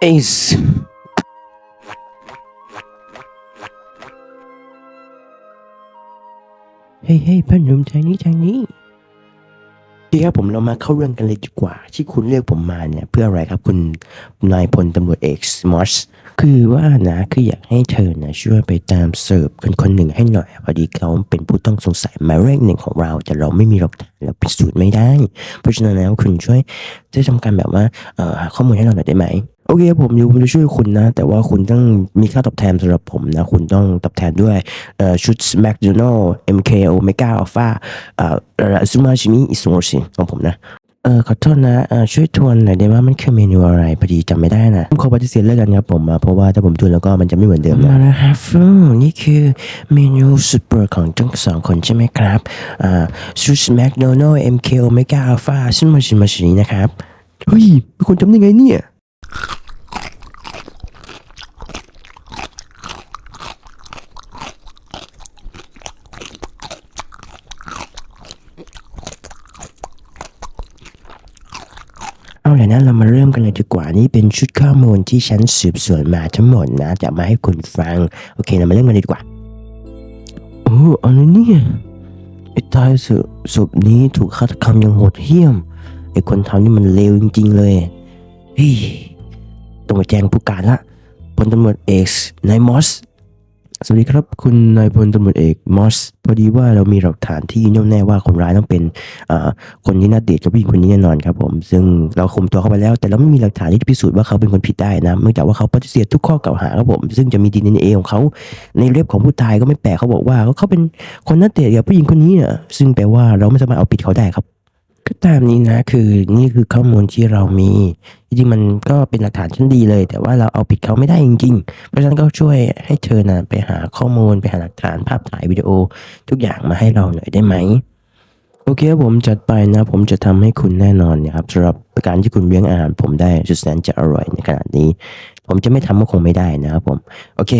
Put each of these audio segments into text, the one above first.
เอสเฮ้ยเฮ้ยพ่อหนุ่มทางนี้ทางนี้ พี่ครับผมเรามาเข้าเรื่องกันเลยดีกว่า ที่คุณเรียกผมมาเนี่ยเพื่ออะไรครับคุณนายพลตำรวจเอกสมอสคือว่านะคืออยากให้เธอนะช่วยไปตามสืบคนคนหนึ่งให้หน่อยพอดีเขาเป็นผู้ต้องสงสัยหมายเลขหนึ่งของเรา แต่เราไม่มีหลักฐานเราพิสูจน์ไม่ได้ เพราะฉะนั้นแล้วคุณช่วยจะทำการแบบว่าหาข้อมูลให้เราหน่อยได้ไหม โอเคผมอยู่ผมจะช่วยคุณนะ แต่ว่าคุณต้องมีค่าตอบแทนสำหรับผมนะ คุณต้องตอบแทนด้วยเอ่อชุด McDonald MK Omega Alpha เอ่อซูมาชิมิอิสุโมชิของผมนะเออขอโทษนะเออช่วยทวนหน่อยได้ไหมมันคือเมนูอะไรพอดีจำไม่ได้นะผมขอปฏิเสธแล้วกันครับผมอะเพราะว่าถ้าผมทวนแล้วก็มันจะไม่เหมือนเดิมนะมาแล้วครับฟูนี่คือเมนูสุดโปรดของทั้งสองคนใช่ไหมครับอ่าชุด McDonald MK Omega Alpha ซูมาชิมาชินะครับเฮ้ยเป็นคนจำได้ไงเนี่ย เอาเลยนะเรามาเริ่มกันเลยดีกว่านี่เป็นชุดข้อมูลที่ฉันสืบสวนมาทั้งหมดนะ จะมาให้คุณฟัง โอเคเรามาเริ่มกันเลยดีกว่าโอ้อะไรเนี่ยไอ้ตายศพศพนี้ถูกฆาตกรรมอย่างโหดเหี้ยมไอ้คนทำนี่มันเลวจริง ๆ เลยเฮ้ยต้องมาแจ้งผู้การละพลตำรวจเอกนายมอส สวัสดีครับ คุณนายพลตำรวจเอกมอสพอดีว่าเรามีหลักฐานที่แน่วแน่ว่าคนร้ายต้องเป็นคนที่น่าเดทกับผู้หญิงคนนี้แน่นอนครับผม ซึ่งเราคุมตัวเขาไปแล้ว แต่เราไม่มีหลักฐานที่พิสูจน์ว่าเขาเป็นคนผิดได้นะเนื่องจากว่าเขาปฏิเสธทุกข้อกล่าวหาครับผม ซึ่งจะมีดีเอ็นเอของเขาในเล็บของผู้ตายก็ไม่แปลกเขาบอกว่าเขาเป็นคนน่าเดทกับผู้หญิงคนนี้อะซึ่งแปลว่าเราไม่สามารถเอาผิดเขาได้ครับ ก็ตามนี้นะคือนี่คือข้อมูลที่เรามีจริงมันก็เป็นหลักฐานชั้นดีเลย แต่ว่าเราเอาผิดเขาไม่ได้จริงๆ เพราะฉะนั้นก็ช่วยให้เธอนะไปหาข้อมูลไปหาหลักฐานภาพถ่ายวิดีโอ ทุกอย่างมาให้เราหน่อยได้ไหมโอเคผมจัดไปนะผมจะทำให้คุณแน่นอนนะครับสำหรับการที่คุณเลี้ยงอาหารผมได้สุดแสนจะอร่อยในขนาดนี้ ผมจะไม่ทำก็คงไม่ได้นะครับผม โอเค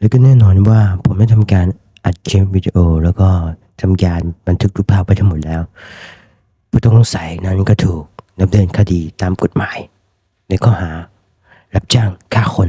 แล้วก็แน่นอนว่าผมได้ทำการอัดคลิปวิดีโอ แล้วก็ทำการบันทึกรูปภาพไว้ทั้งหมดแล้ว ผู้ต้องสงสัยนั้นก็ถูกดำเนินคดีตามกฎหมาย ในข้อหา รับจ้างฆ่าคน